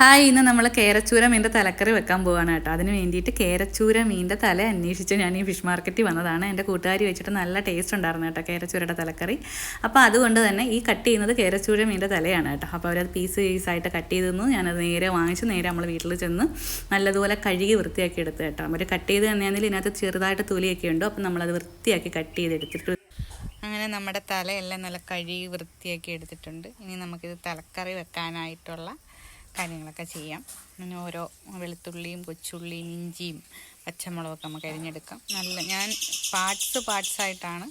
Hi ഇന്ന് നമ്മൾ കേരച്ചൂര മീന്റെ തലക്കറി വെക്കാൻ പോവാണ് കേട്ടോ. അതിന് വേണ്ടിയിട്ട് കേരച്ചൂര മീന്റെ തല അന്വേഷിച്ച് ഞാൻ ഈ ഫിഷ് മാർക്കറ്റിൽ വന്നതാണ്. എന്റെ കൂട്ടുകാരി വെച്ചിട്ട് നല്ല ടേസ്റ്റ് ഉണ്ടായിരുന്നു കേട്ടോ കേരച്ചൂരയുടെ തലക്കറി. അപ്പോൾ അതുകൊണ്ട് തന്നെ ഈ കട്ട് ചെയ്യുന്നത് കേരച്ചൂര മീന്റെ തലയാണ് കേട്ടോ. അപ്പോൾ അവരത് പീസ് പീസായിട്ട് കട്ട് ചെയ്ത് തന്നു. ഞാനത് നേരെ വാങ്ങിച്ച് നേരെ നമ്മൾ വീട്ടിൽ ചെന്ന് നല്ലതുപോലെ കഴുകി വൃത്തിയാക്കി എടുത്ത് കേട്ടോ. അവർ കട്ട് ചെയ്ത് തന്നെയാണെങ്കിൽ ഇതിനകത്ത് ചെറുതായിട്ട് തൊലിയൊക്കെ ഉണ്ട്. അപ്പോൾ നമ്മളത് വൃത്തിയാക്കി കട്ട് ചെയ്തെടുത്തിട്ട് അങ്ങനെ നമ്മുടെ തലയെല്ലാം നല്ല കഴുകി വൃത്തിയാക്കി എടുത്തിട്ടുണ്ട്. ഇനി നമുക്കിത് തലക്കറി വെക്കാനായിട്ടുള്ള കാര്യങ്ങളൊക്കെ ചെയ്യാം. അങ്ങനെ ഓരോ വെളുത്തുള്ളിയും കൊച്ചുള്ളിയും ഇഞ്ചിയും പച്ചമുളകൊക്കെ നമുക്ക് അരിഞ്ഞെടുക്കാം. നല്ല ഞാൻ പാർട്സ് പാർട്സ് ആയിട്ടാണ്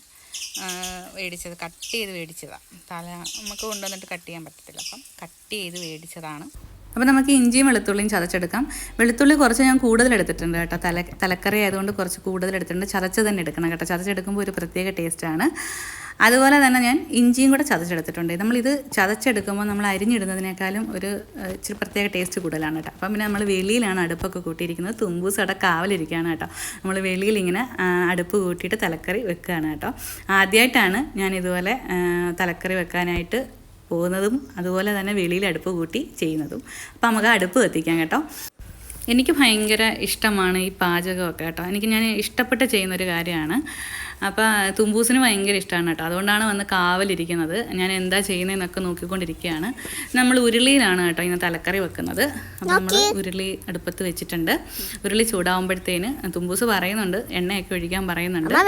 ആ, മേടിച്ചത് കട്ട് ചെയ്ത് മേടിച്ചതാണ് തല നമുക്ക് കൊണ്ടുവന്നിട്ട് കട്ട് ചെയ്യാൻ പറ്റത്തില്ല. അപ്പം കട്ട് ചെയ്ത് മേടിച്ചതാണ് അപ്പോൾ നമുക്ക് ഇഞ്ചിയും വെളുത്തുള്ളിയും ചതച്ചെടുക്കാം. വെളുത്തുള്ളി കുറച്ച് ഞാൻ കൂടുതൽ എടുത്തിട്ടുണ്ട് കേട്ടോ. തല തലക്കറി ആയതുകൊണ്ട് കുറച്ച് കൂടുതൽ എടുത്തിട്ടുണ്ട്. ചതച്ച് തന്നെ എടുക്കണം കേട്ടോ. ചതച്ചെടുക്കുമ്പോൾ ഒരു പ്രത്യേക ടേസ്റ്റാണ് അതുപോലെ തന്നെ ഞാൻ ഇഞ്ചിയും കൂടെ ചതച്ചെടുത്തിട്ടുണ്ട്. നമ്മളിത് ചതച്ചെടുക്കുമ്പോൾ നമ്മൾ അരിഞ്ഞിടുന്നതിനേക്കാളും ഒരു ഇച്ചിരി പ്രത്യേക ടേസ്റ്റ് കൂടുതലാണ് കേട്ടോ. അപ്പം പിന്നെ നമ്മൾ വെളിയിലാണ് അടുപ്പൊക്കെ കൂട്ടിയിരിക്കുന്നത്. തുമ്പൂസ് അവിടെ കാവലിരിക്കുകയാണ് കേട്ടോ. നമ്മൾ വെളിയിൽ ഇങ്ങനെ അടുപ്പ് കൂട്ടിയിട്ട് തലക്കറി വെക്കുകയാണ് കേട്ടോ. ആദ്യമായിട്ടാണ് ഞാൻ ഇതുപോലെ തലക്കറി വെക്കാനായിട്ട് പോകുന്നതും അതുപോലെ തന്നെ വെളിയിൽ അടുപ്പ് കൂട്ടി ചെയ്യുന്നതും. അപ്പം നമുക്ക് അടുപ്പ് കത്തിക്കാം കേട്ടോ. എനിക്ക് ഭയങ്കര ഇഷ്ടമാണ് ഈ പാചകമൊക്കെ കേട്ടോ. എനിക്ക് ഞാൻ ഇഷ്ടപ്പെട്ട് ചെയ്യുന്നൊരു കാര്യമാണ് അപ്പോൾ തുമ്പൂസിന് ഭയങ്കര ഇഷ്ടമാണ് കേട്ടോ. അതുകൊണ്ടാണ് വന്ന് കാവലിരിക്കുന്നത്. ഞാൻ എന്താ ചെയ്യുന്നതെന്നൊക്കെ നോക്കിക്കൊണ്ടിരിക്കുകയാണ്. നമ്മൾ ഉരുളിയിലാണ് കേട്ടോ ഇന്ന് തലക്കറി വെക്കുന്നത്. അപ്പോൾ നമ്മൾ ഉരുളി അടുപ്പത്ത് വെച്ചിട്ടുണ്ട്. ഉരുളി ചൂടാവുമ്പോഴത്തേന് തുമ്പൂസ് പറയുന്നുണ്ട്. എണ്ണയൊക്കെ ഒഴിക്കാൻ പറയുന്നുണ്ട്. അപ്പം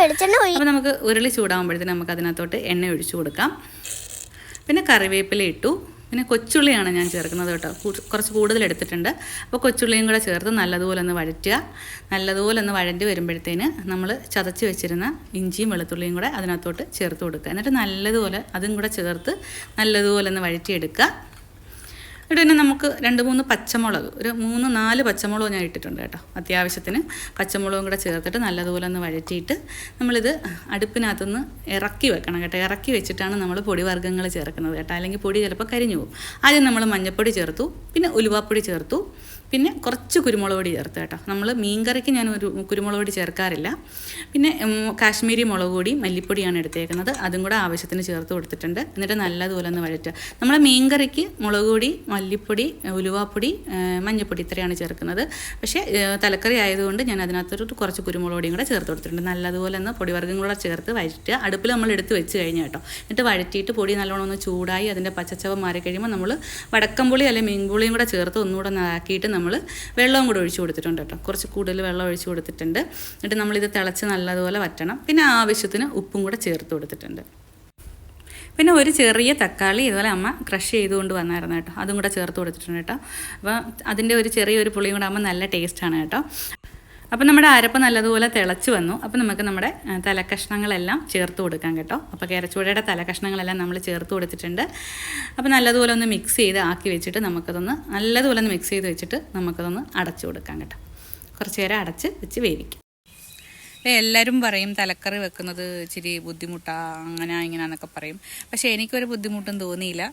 അപ്പോൾ നമുക്ക് ഉരുളി ചൂടാകുമ്പോഴത്തേന് നമുക്ക് അതിനകത്തോട്ട് എണ്ണ ഒഴിച്ചു കൊടുക്കാം. പിന്നെ കറിവേപ്പില ഇട്ടു. പിന്നെ കൊച്ചുള്ളിയാണ് ഞാൻ ചേർക്കുന്നത് കേട്ടോ. കുറച്ച് കൂടുതൽ എടുത്തിട്ടുണ്ട്. അപ്പോൾ കൊച്ചുള്ളിയും കൂടെ ചേർത്ത് നല്ലതുപോലെ ഒന്ന് വഴറ്റുക. നല്ലതുപോലെ ഒന്ന് വഴറ്റി വരുമ്പോഴത്തേന് നമ്മൾ ചതച്ച് വെച്ചിരുന്ന ഇഞ്ചിയും വെളുത്തുള്ളിയും കൂടെ അതിനകത്തോട്ട് ചേർത്ത് കൊടുക്കുക. എന്നിട്ട് നല്ലതുപോലെ അതും കൂടെ ചേർത്ത് നല്ലതുപോലെ ഒന്ന് വഴറ്റിയെടുക്കുക. എന്നിട്ട് തന്നെ നമുക്ക് രണ്ട് മൂന്ന് പച്ചമുളക് ഒരു മൂന്ന് നാല് പച്ചമുളക് ഞാൻ ഇട്ടിട്ടുണ്ട് കേട്ടോ. അത്യാവശ്യത്തിന് പച്ചമുളകും കൂടെ ചേർത്തിട്ട് നല്ലതുപോലെ ഒന്ന് വഴറ്റിയിട്ട് നമ്മളിത് അടുപ്പിനകത്തുനിന്ന് ഇറക്കി വെക്കണം കേട്ടോ. ഇറക്കി വെച്ചിട്ടാണ് നമ്മൾ പൊടി വർഗങ്ങൾ ചേർക്കുന്നത് കേട്ടോ. അല്ലെങ്കിൽ പൊടി ചിലപ്പോൾ കരിഞ്ഞു പോകും. ആദ്യം നമ്മൾ മഞ്ഞൾപ്പൊടി ചേർത്തു പിന്നെ ഉലുവാപ്പൊടി ചേർത്തു പിന്നെ കുറച്ച് കുരുമുളക് പൊടി ചേർത്ത് കേട്ടോ. നമ്മൾ മീൻകറിക്ക് ഞാൻ ഒരു കുരുമുളക് പൊടി ചേർക്കാറില്ല. പിന്നെ കാശ്മീരി മുളക് പൊടി മല്ലിപ്പൊടിയാണ് എടുത്തേക്കുന്നത്. അതും കൂടെ ആവശ്യത്തിന് ചേർത്ത് കൊടുത്തിട്ടുണ്ട്. എന്നിട്ട് നല്ലതുപോലെ ഒന്ന് വഴറ്റുക. നമ്മൾ മീൻകറിക്ക് മുളക് പൊടി മല്ലിപ്പൊടി ഉലുവാപ്പൊടി മഞ്ഞൾപ്പൊടി ഇത്രയാണ് ചേർക്കുന്നത്. പക്ഷേ തലക്കറി ആയതുകൊണ്ട് ഞാൻ അതിനകത്തൊരു കുറച്ച് കുരുമുളക് പൊടിയും കൂടെ ചേർത്ത് കൊടുത്തിട്ടുണ്ട്. നല്ലതുപോലെ ഒന്ന് പൊടിവർഗം കൂടെ ചേർത്ത് വഴറ്റുക. അടുപ്പിൽ നമ്മൾ എടുത്ത് വെച്ച് കഴിഞ്ഞ് കേട്ടോ. എന്നിട്ട് വഴറ്റിയിട്ട് പൊടി നല്ലോണം ഒന്ന് ചൂടായി അതിന്റെ പച്ചച്ചവ മാറി കഴിയുമ്പോൾ നമ്മൾ വടക്കമ്പുളി അല്ലെങ്കിൽ മീൻപുളിയും കൂടെ ചേർത്ത് ഒന്നുകൂടെ ഒന്ന് ആക്കിയിട്ട് നമ്മൾ വെള്ളവും കൂടെ ഒഴിച്ചു കൊടുത്തിട്ടുണ്ട് കേട്ടോ. കുറച്ച് കൂടുതൽ വെള്ളം ഒഴിച്ചു കൊടുത്തിട്ടുണ്ട്. എന്നിട്ട് നമ്മളിത് തിളച്ച് നല്ലതുപോലെ വറ്റണം. പിന്നെ ആവശ്യത്തിന് ഉപ്പും കൂടെ ചേർത്ത് കൊടുത്തിട്ടുണ്ട്. പിന്നെ ഒരു ചെറിയ തക്കാളി ഇതുപോലെ അമ്മ ക്രഷ് ചെയ്തുകൊണ്ട് വന്നായിരുന്നു കേട്ടോ. അതും കൂടെ ചേർത്ത് കൊടുത്തിട്ടുണ്ട് കേട്ടോ. അപ്പോൾ അതിന്റെ ഒരു ചെറിയൊരു പുളിയും കൂടെ ആകുമ്പോൾ നല്ല ടേസ്റ്റാണ് കേട്ടോ. അപ്പോൾ നമ്മുടെ അരപ്പ് നല്ലതുപോലെ തിളച്ച് വന്നു. അപ്പോൾ നമുക്ക് നമ്മുടെ തലക്കഷ്ണങ്ങളെല്ലാം ചേർത്ത് കൊടുക്കാം കേട്ടോ. അപ്പോൾ കേരച്ചൂടയുടെ തലക്കഷ്ണങ്ങളെല്ലാം നമ്മൾ ചേർത്ത് കൊടുത്തിട്ടുണ്ട്. അപ്പോൾ നല്ലതുപോലെ ഒന്ന് മിക്സ് ചെയ്ത് ആക്കി വെച്ചിട്ട് നമുക്കതൊന്ന് നല്ലതുപോലെ ഒന്ന് മിക്സ് ചെയ്ത് വെച്ചിട്ട് നമുക്കതൊന്ന് അടച്ചു കൊടുക്കാം കേട്ടോ. കുറച്ച് നേരം അടച്ച് വെച്ച് വേവിക്കും. എല്ലാവരും പറയും തലക്കറി വെക്കുന്നത് ഇച്ചിരി ബുദ്ധിമുട്ടാ അങ്ങനെ ഇങ്ങനെയാണെന്നൊക്കെ പറയും. പക്ഷേ എനിക്കൊരു ബുദ്ധിമുട്ടും തോന്നിയില്ല.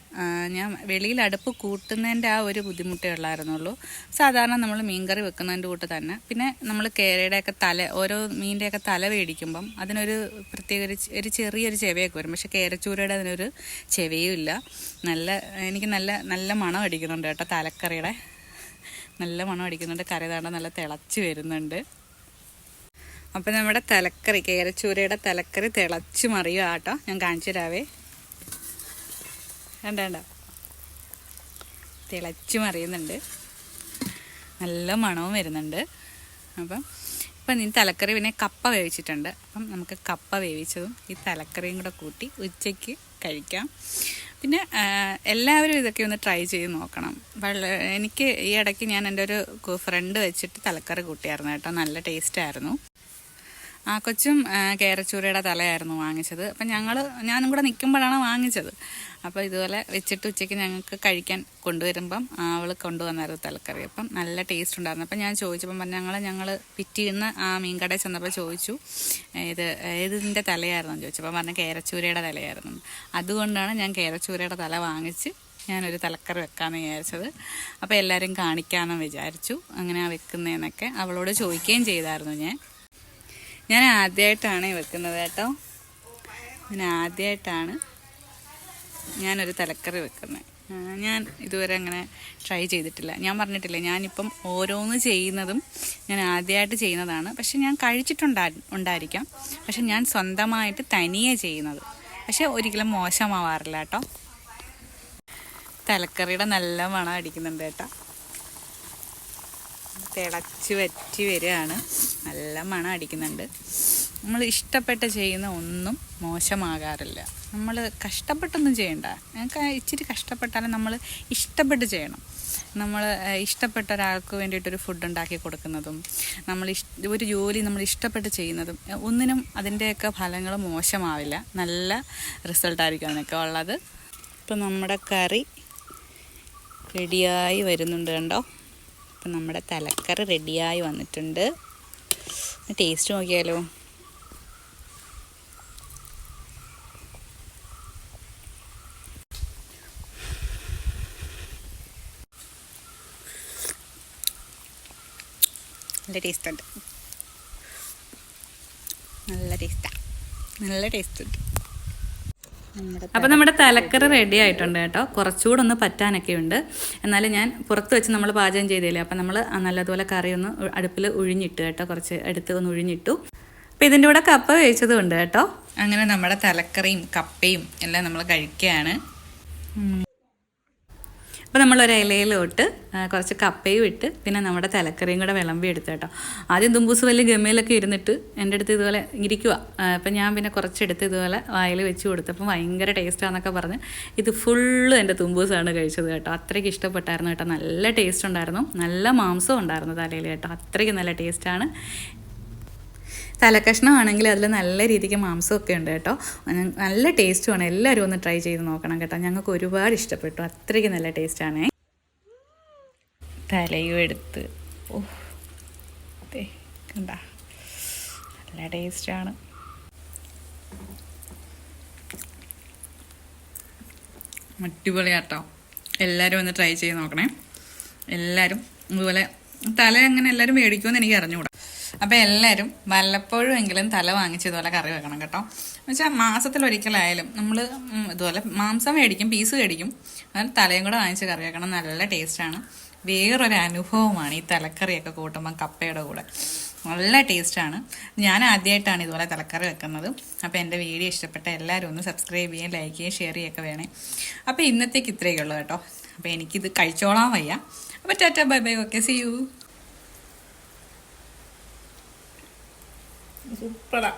ഞാൻ വെളിയിൽ അടുപ്പ് കൂട്ടുന്നതിന്റെ ആ ഒരു ബുദ്ധിമുട്ടേ ഉള്ളായിരുന്നുള്ളൂ. സാധാരണ നമ്മൾ മീൻകറി വെക്കുന്നതിന്റെ കൂട്ട് തന്നെ. പിന്നെ നമ്മൾ കേരയുടെയൊക്കെ തല ഓരോ മീനിന്റെയൊക്കെ തല മേടിക്കുമ്പം അതിനൊരു പ്രത്യേക ഒരു ഒരു ചെറിയൊരു ചെവയൊക്കെ വരും. പക്ഷേ കേരച്ചൂരയുടെ അതിനൊരു ചെവയും ഇല്ല. നല്ല എനിക്ക് നല്ല നല്ല മണം അടിക്കുന്നുണ്ട് കേട്ടോ തലക്കറിയുടെ. നല്ല മണം അടിക്കുന്നുണ്ട്. കറി താണ്ട നല്ല തിളച്ച് വരുന്നുണ്ട്. അപ്പം നമ്മുടെ തലക്കറി കേരച്ചൂരയുടെ തലക്കറി തിളച്ച് മറിയുക കേട്ടോ. ഞാൻ കാണിച്ചു തരാവേ. വേണ്ട വേണ്ട തിളച്ച് മറിയുന്നുണ്ട്. നല്ല മണവും വരുന്നുണ്ട്. അപ്പം ഇപ്പം നീ തലക്കറി പിന്നെ കപ്പ വേവിച്ചിട്ടുണ്ട്. അപ്പം നമുക്ക് കപ്പ വേവിച്ചതും ഈ തലക്കറിയും കൂടെ കൂട്ടി ഉച്ചയ്ക്ക് കഴിക്കാം. പിന്നെ എല്ലാവരും ഇതൊക്കെ ഒന്ന് ട്രൈ ചെയ്ത് നോക്കണം. വളരെ എനിക്ക് ഈ ഇടയ്ക്ക് ഞാൻ എന്റെ ഒരു ഫ്രണ്ട് വെച്ചിട്ട് തലക്കറി കൂട്ടിയായിരുന്നു കേട്ടോ. നല്ല ടേസ്റ്റായിരുന്നു ആ കൊച്ചും കേരച്ചൂരയുടെ തലയായിരുന്നു വാങ്ങിച്ചത്. അപ്പം ഞങ്ങൾ ഞാനും കൂടെ നിൽക്കുമ്പോഴാണ് വാങ്ങിച്ചത്. അപ്പോൾ ഇതുപോലെ വെച്ചിട്ട് ഉച്ചയ്ക്ക് ഞങ്ങൾക്ക് കഴിക്കാൻ കൊണ്ടുവരുമ്പം അവൾ കൊണ്ടുവന്നായിരുന്നു തലക്കറി. അപ്പം നല്ല ടേസ്റ്റ് ഉണ്ടായിരുന്നു. അപ്പം ഞാൻ ചോദിച്ചപ്പം പറഞ്ഞു ഞങ്ങൾ ഞങ്ങൾ പിറ്റീന്ന് ആ മീൻകടയിൽ ചെന്നപ്പോൾ ചോദിച്ചു ഇത് ഏതിന്റെ തലയായിരുന്നു? ചോദിച്ചപ്പം ചോദിച്ചപ്പോൾ പറഞ്ഞു കേരച്ചൂരയുടെ തലയായിരുന്നു. അതുകൊണ്ടാണ് ഞാൻ കേരച്ചൂരയുടെ തല വാങ്ങിച്ച് ഞാനൊരു തലക്കറി വെക്കാമെന്ന് വിചാരിച്ചത്. അപ്പോൾ എല്ലാവരും കാണിക്കാമെന്ന് വിചാരിച്ചു. അങ്ങനെ ആ വെക്കുന്നതെന്നൊക്കെ അവളോട് ചോദിക്കുകയും ചെയ്തായിരുന്നു ഞാൻ. ഞാൻ ആദ്യമായിട്ടാണ് വെക്കുന്നത് കേട്ടോ. ഞാൻ ആദ്യമായിട്ടാണ് ഞാനൊരു തലക്കറി വെക്കുന്നത്. ഞാൻ ഇതുവരെ അങ്ങനെ ട്രൈ ചെയ്തിട്ടില്ല. ഞാൻ പറഞ്ഞിട്ടില്ല ഞാനിപ്പം ഓരോന്ന് ചെയ്യുന്നതും ഞാൻ ആദ്യമായിട്ട് ചെയ്യുന്നതാണ്. പക്ഷെ ഞാൻ കഴിച്ചിട്ടുണ്ടാ ഉണ്ടായിരിക്കാം. പക്ഷെ ഞാൻ സ്വന്തമായിട്ട് തനിയെ ചെയ്യുന്നത്. പക്ഷെ ഒരിക്കലും മോശമാവാറില്ല കേട്ടോ. തലക്കറിയുടെ നല്ല മണം അടിക്കുന്നുണ്ട് കേട്ടോ. തിളച്ച് വറ്റി വരികയാണ്. നല്ല മണം അടിക്കുന്നുണ്ട്. നമ്മൾ ഇഷ്ടപ്പെട്ട് ചെയ്യുന്ന ഒന്നും മോശമാകാറില്ല. നമ്മൾ കഷ്ടപ്പെട്ടൊന്നും ചെയ്യണ്ട. ഞങ്ങൾക്ക് ഇച്ചിരി കഷ്ടപ്പെട്ടാലും നമ്മൾ ഇഷ്ടപ്പെട്ട് ചെയ്യണം. നമ്മൾ ഇഷ്ടപ്പെട്ട ഒരാൾക്ക് വേണ്ടിയിട്ടൊരു ഫുഡ് ഉണ്ടാക്കി കൊടുക്കുന്നതും നമ്മൾ ഒരു ജോലി നമ്മൾ ഇഷ്ടപ്പെട്ട് ചെയ്യുന്നതും ഒന്നിനും അതിന്റെയൊക്കെ ഫലങ്ങൾ മോശമാവില്ല. നല്ല റിസൾട്ടായിരിക്കും അതിനൊക്കെ ഉള്ളത്. ഇപ്പം നമ്മുടെ കറി റെഡിയായി വരുന്നുണ്ട് കണ്ടോ? അപ്പം നമ്മുടെ തലക്കറി റെഡിയായി വന്നിട്ടുണ്ട്. ടേസ്റ്റ് നോക്കിയാലോ? നല്ല ടേസ്റ്റ് ഉണ്ട്. നല്ല ടേസ്റ്റാണ് നല്ല ടേസ്റ്റ് ഉണ്ട്. അപ്പോൾ നമ്മുടെ തലക്കറി റെഡി ആയിട്ടുണ്ട്. കേട്ടോ. കുറച്ചുകൂടെ ഒന്ന് പറ്റാനൊക്കെ ഉണ്ട്. എന്നാലും ഞാൻ പുറത്ത് വെച്ച് നമ്മൾ പാചകം ചെയ്തില്ലേ അപ്പോൾ നമ്മൾ നല്ലതുപോലെ കറി ഒന്ന് അടുപ്പിൽ ഒഴിഞ്ഞിട്ട് കേട്ടോ. കുറച്ച് അടുത്ത് ഒന്ന് ഒഴിഞ്ഞിട്ടു അപ്പോൾ ഇതിന്റെ കൂടെ കപ്പ വേവിച്ചതും ഉണ്ട് കേട്ടോ. അങ്ങനെ നമ്മുടെ തലക്കറിയും കപ്പയും എല്ലാം നമ്മൾ കഴിക്കുകയാണ്. അപ്പോൾ നമ്മളൊരു ഇലയിലോട്ട് കുറച്ച് കപ്പയും ഇട്ട് പിന്നെ നമ്മുടെ തലക്കറിയും കൂടെ വിളമ്പി എടുത്തു കേട്ടോ. ആദ്യം തുമ്പൂസ് വലിയ ഗമയിലൊക്കെ ഇരുന്നിട്ട് എന്റെ അടുത്ത് ഇതുപോലെ ഇരിക്കുക അപ്പം ഞാൻ പിന്നെ കുറച്ചെടുത്ത് ഇതുപോലെ വായിൽ വെച്ച് കൊടുത്തപ്പോൾ ഭയങ്കര ടേസ്റ്റാന്നൊക്കെ പറഞ്ഞ് ഇത് ഫുള്ള് എന്റെ തുമ്പൂസാണ് കഴിച്ചത് കേട്ടോ. അത്രയ്ക്ക് ഇഷ്ടപ്പെട്ടായിരുന്നു കേട്ടോ. നല്ല ടേസ്റ്റ് ഉണ്ടായിരുന്നു. നല്ല മാംസം ഉണ്ടായിരുന്നു തലയിൽ കേട്ടോ. അത്രയ്ക്ക് നല്ല ടേസ്റ്റാണ് തലക്കഷ്ണമാണെങ്കിൽ അതിൽ നല്ല രീതിക്ക് മാംസമൊക്കെ ഉണ്ട് കേട്ടോ. നല്ല ടേസ്റ്റുമാണ് എല്ലാവരും ഒന്ന് ട്രൈ ചെയ്ത് നോക്കണം കേട്ടോ. ഞങ്ങൾക്ക് ഒരുപാട് ഇഷ്ടപ്പെട്ടു. അത്രയ്ക്ക് നല്ല ടേസ്റ്റാണേ തലയും എടുത്ത്. ഓ കണ്ടാ? നല്ല ടേസ്റ്റാണ് അടിപൊളിയാട്ടോ. എല്ലാവരും ഒന്ന് ട്രൈ ചെയ്ത് നോക്കണേ. എല്ലാവരും ഇതുപോലെ തല അങ്ങനെ എല്ലാവരും മേടിക്കുമെന്ന് എനിക്ക് അറിഞ്ഞുകൂടാ അപ്പോൾ എല്ലാരും വല്ലപ്പോഴും എങ്കിലും തല വാങ്ങിച്ച് ഇതുപോലെ കറി വെക്കണം കേട്ടോ. എന്നുവെച്ചാൽ മാസത്തിലൊരിക്കലായാലും നമ്മൾ ഇതുപോലെ മാംസം മേടിക്കും പീസ് മേടിക്കും. അതിന് തലയും കൂടെ വാങ്ങിച്ച് കറി വെക്കണം. നല്ല ടേസ്റ്റാണ് വേറൊരു അനുഭവമാണ് ഈ തലക്കറിയൊക്കെ കൂട്ടുമ്പം കപ്പയുടെ കൂടെ. നല്ല ടേസ്റ്റാണ് ഞാൻ ആദ്യമായിട്ടാണ് ഇതുപോലെ തലക്കറി വെക്കുന്നത്. അപ്പോൾ എന്റെ വീഡിയോ ഇഷ്ടപ്പെട്ട എല്ലാവരും ഒന്ന് സബ്സ്ക്രൈബ് ചെയ്യുകയും ലൈക്ക് ചെയ്യുകയും ഷെയർ ചെയ്യുകയൊക്കെ വേണേ. അപ്പോൾ ഇന്നത്തേക്ക് ഇത്രയൊക്കെ ഉള്ളൂ കേട്ടോ. അപ്പോൾ എനിക്കിത് കഴിച്ചോളാൻ വയ്യ. അപ്പോൾ tata bye bye. Okay see you സൂപ്പറാ.